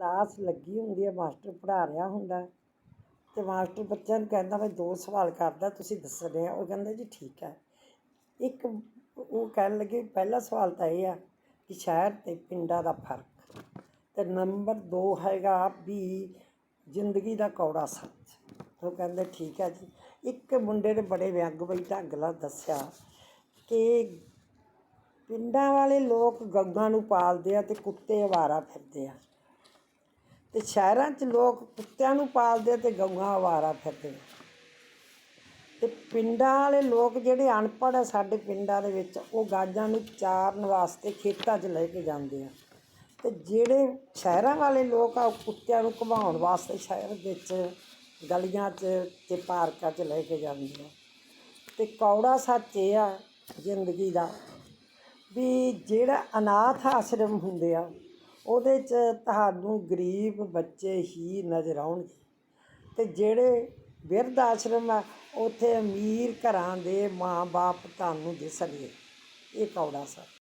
Class ਲੱਗੀ ਹੁੰਦੀ ਹੈ, ਮਾਸਟਰ ਪੜ੍ਹਾ ਰਿਹਾ ਹੁੰਦਾ ਅਤੇ ਮਾਸਟਰ ਬੱਚਿਆਂ ਨੂੰ ਕਹਿੰਦਾ ਵੀ ਦੋ ਸਵਾਲ ਕਰਦਾ, ਤੁਸੀਂ ਦੱਸਣੇ ਆ ਉਹ ਕਹਿੰਦੇ, ਜੀ ਠੀਕ ਹੈ। ਇੱਕ ਉਹ ਕਹਿਣ ਲੱਗੇ, ਪਹਿਲਾ ਸਵਾਲ ਤਾਂ ਇਹ ਆ ਕਿ ਸ਼ਹਿਰ ਅਤੇ ਪਿੰਡਾਂ ਦਾ ਫ਼ਰਕ। ਅਤੇ ਨੰਬਰ 2 ਹੈਗਾ ਵੀ ਜ਼ਿੰਦਗੀ ਦਾ ਕੌੜਾ ਸੱਚ। ਉਹ ਕਹਿੰਦੇ, ਠੀਕ ਹੈ ਜੀ। ਇੱਕ ਮੁੰਡੇ ਨੇ ਬੜੇ ਵਿਅੰਗ ਬਈ ਢੰਗ ਨਾਲ ਦੱਸਿਆ ਕਿ ਪਿੰਡਾਂ ਵਾਲੇ ਲੋਕ ਗਊਆਂ ਨੂੰ ਪਾਲਦੇ ਆ ਅਤੇ ਕੁੱਤੇ ਅਵਾਰਾ ਫਿਰਦੇ ਆ। ਤੇ ਸ਼ਹਿਰਾਂ 'ਚ ਲੋਕ ਕੁੱਤਿਆਂ ਨੂੰ ਪਾਲਦੇ ਆ ਤੇ ਗਊਆਂ ਅਵਾਰਾ ਫਿਰਦੇ ਆ। ਤੇ ਪਿੰਡਾਂ ਵਾਲੇ ਲੋਕ ਜਿਹੜੇ ਅਨਪੜ੍ਹ ਆ ਸਾਡੇ ਪਿੰਡਾਂ ਦੇ ਵਿੱਚ, ਉਹ ਗਾਜਾਂ ਨੂੰ ਚਾਰਨ ਵਾਸਤੇ ਖੇਤਾਂ 'ਚ ਲੈ ਕੇ ਜਾਂਦੇ ਆ। ਤੇ ਜਿਹੜੇ ਸ਼ਹਿਰਾਂ ਵਾਲੇ ਲੋਕ ਆ, ਉਹ ਕੁੱਤਿਆਂ ਨੂੰ ਘੁਮਾਉਣ ਵਾਸਤੇ ਸ਼ਹਿਰ ਵਿੱਚ ਗਲੀਆਂ 'ਚ ਤੇ ਪਾਰਕਾਂ 'ਚ ਲੈ ਕੇ ਜਾਂਦੇ ਆ। ਤੇ ਕੌੜਾ ਸੱਚ ਇਹ ਆ ਜ਼ਿੰਦਗੀ ਦਾ ਵੀ ਜਿਹੜਾ ਅਨਾਥ ਆਸ਼ਰਮ ਹੁੰਦੇ ਆ ਉਹਦੇ 'ਚ ਤੁਹਾਨੂੰ ਗਰੀਬ ਬੱਚੇ ਹੀ ਨਜ਼ਰ ਆਉਣਗੇ। ਅਤੇ ਜਿਹੜੇ ਬਿਰਧ ਆਸ਼ਰਮ ਆ, ਉੱਥੇ ਅਮੀਰ ਘਰਾਂ ਦੇ ਮਾਂ-ਬਾਪ ਤੁਹਾਨੂੰ ਦਿਸਣਗੇ। ਇਹ ਕੌੜਾ ਸੱਚ